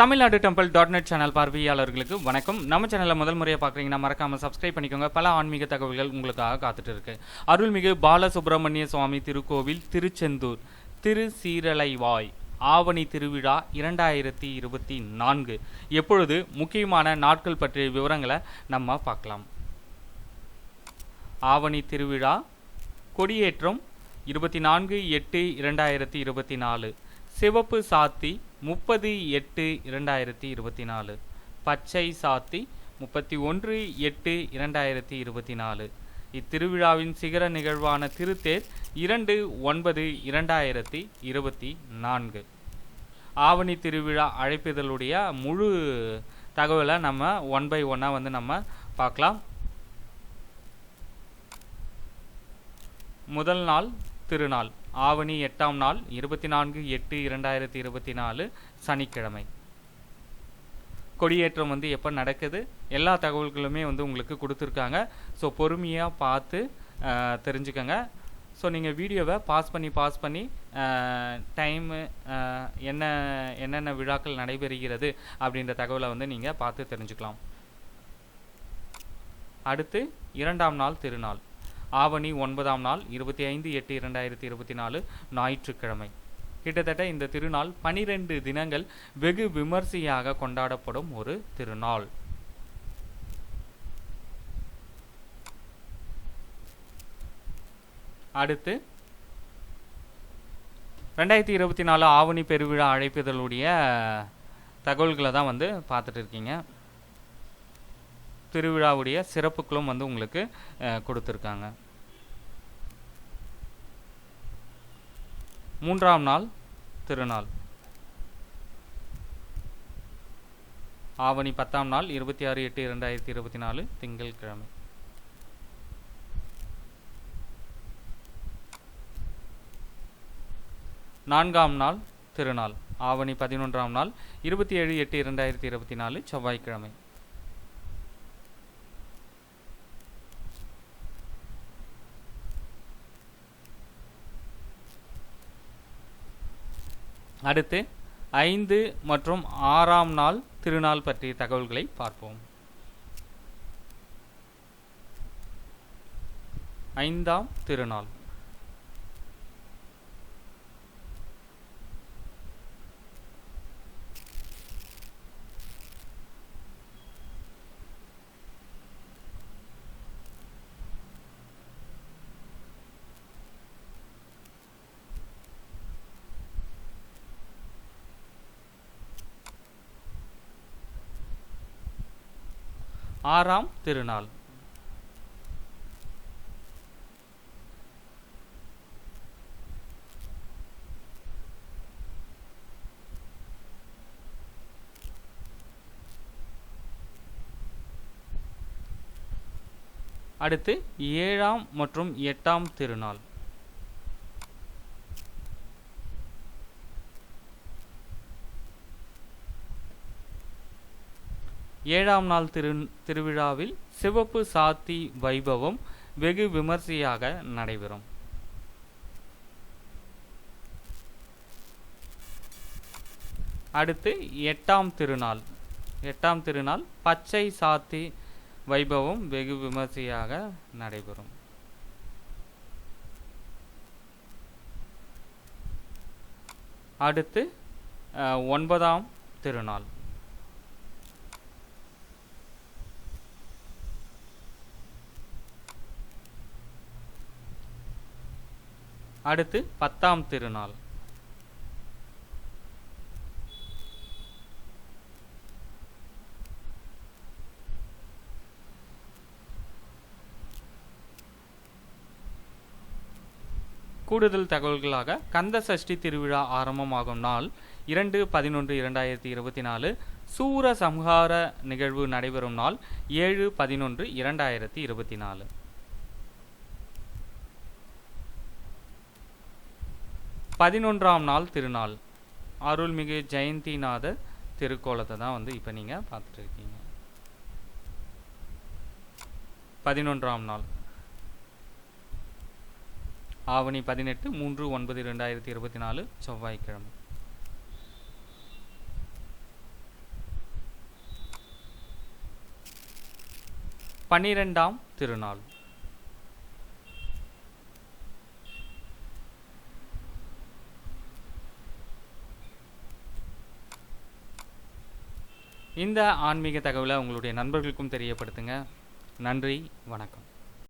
Tamil Nadu temple dot net channel பார்வையாளர்களுக்கு வணக்கம். நம்ம சேனலில் முதல் முறையாக பார்க்குறீங்கன்னா மறக்காமல் சப்ஸ்கிரைப் பண்ணிக்கோங்க. பல ஆன்மீக தகவல்கள் உங்களுக்காக காத்துட்டு இருக்கு அருள்மிகு பாலசுப்ரமணிய சுவாமி திருக்கோவில் திருச்செந்தூர் திருச்சீரலைவாய் ஆவணி திருவிழா இரண்டாயிரத்தி இருபத்தி நான்கு. எப்பொழுது முக்கியமான நாட்கள் பற்றிய விவரங்களை நம்ம பார்க்கலாம். ஆவணி திருவிழா கொடியேற்றம் இருபத்தி நான்கு எட்டு இரண்டாயிரத்தி இருபத்தி நாலு. சிவப்பு சாத்தி முப்பது எட்டு இரண்டாயிரத்தி இருபத்தி நாலு. பச்சை சாத்தி முப்பத்தி ஒன்று எட்டு இரண்டாயிரத்தி இருபத்தி நாலு. இத்திருவிழாவின் சிகர நிகழ்வான திருத்தேர் இரண்டு ஒன்பது இரண்டாயிரத்தி இருபத்தி நான்கு. ஆவணி திருவிழா அழைப்பிதழுடைய முழு தகவலை நம்ம ஒன் பை ஒன்னாக வந்து நம்ம பார்க்கலாம். முதல் நாள் திருநாள். ஆவணி எட்டாம் நாள் இருபத்தி நான்கு எட்டு இரண்டாயிரத்தி இருபத்தி நாலு சனிக்கிழமை. கொடியேற்றம் வந்து எப்போ நடக்குது? எல்லா தகவல்களுமே வந்து உங்களுக்கு கொடுத்துருக்காங்க. ஸோ பொறுமையாக பார்த்து தெரிஞ்சுக்கோங்க. ஸோ நீங்கள் வீடியோவை பாஸ் பண்ணி பாஸ் பண்ணி டைமு என்ன என்னென்ன விழாக்கள் நடைபெறுகிறது அப்படின்ற தகவலை வந்து நீங்கள் பார்த்து தெரிஞ்சுக்கலாம். அடுத்து இரண்டாம் நாள் திருநாள். ஆவணி ஒன்பதாம் நாள் இருபத்தி ஐந்து எட்டு இரண்டாயிரத்தி இருபத்தி நாலு ஞாயிற்றுக்கிழமை. கிட்டத்தட்ட இந்த திருநாள் பனிரெண்டு தினங்கள் வெகு விமர்சையாக கொண்டாடப்படும் ஒரு திருநாள். அடுத்து ரெண்டாயிரத்தி இருபத்தி நாலு ஆவணி பெருவிழா அழைப்பிதழுடைய தகவல்களை தான் வந்து பார்த்துட்டு இருக்கீங்க. திருவிழாவுடைய சிறப்புகளும் வந்து உங்களுக்கு கொடுத்துருக்காங்க. மூன்றாம் நாள் திருநாள். ஆவணி பத்தாம் நாள் இருபத்தி ஆறு எட்டு இரண்டாயிரத்தி இருபத்தி நாலு திங்கட்கிழமை நான்காம் நாள் திருநாள் ஆவணி பதினொன்றாம் நாள் இருபத்தி ஏழு எட்டு இரண்டாயிரத்தி இருபத்தி நாலு செவ்வாய்க்கிழமை. அடுத்து ஐந்து மற்றும் ஆறாம் நாள் திருநாள் பற்றிய தகவல்களை பார்ப்போம். ஐந்தாம் திருநாள். ஆறாம் திருநாள். அடுத்து ஏழாம் மற்றும் எட்டாம் திருநாள். ஏழாம் நாள் திரு திருவிழாவில் சிவப்பு சாத்தி வைபவம் வெகு விமர்சையாக நடைபெறும். அடுத்து எட்டாம் திருநாள். எட்டாம் திருநாள் பச்சை சாத்தி வைபவம் வெகு விமர்சையாக நடைபெறும். அடுத்து ஒன்பதாம் திருநாள். அடுத்து பத்தாம் திருநாள். கூடுதல் தகவல்களாக கந்த சஷ்டி திருவிழா ஆரம்பமாகும் நாள் இரண்டு பதினொன்று இரண்டாயிரத்தி இருபத்தி நாலு. சூர சம்ஹார நிகழ்வு நடைபெறும் நாள் ஏழு பதினொன்று இரண்டாயிரத்தி இருபத்தி நாலு. பதினொன்றாம் நாள் திருநாள். அருள்மிகு ஜெயந்திநாத திருக்கோலத்தை தான் வந்து இப்போ நீங்கள் பார்த்துட்ருக்கீங்க. பதினொன்றாம் நாள். ஆவணி பதினெட்டு மூன்று ஒன்பது ரெண்டாயிரத்தி இருபத்தி நாலு செவ்வாய்க்கிழமை. பன்னிரெண்டாம் திருநாள். இந்த ஆன்மீக தகவலை உங்களுடைய நண்பர்களுக்கும் தெரியப்படுத்துங்க. நன்றி வணக்கம்.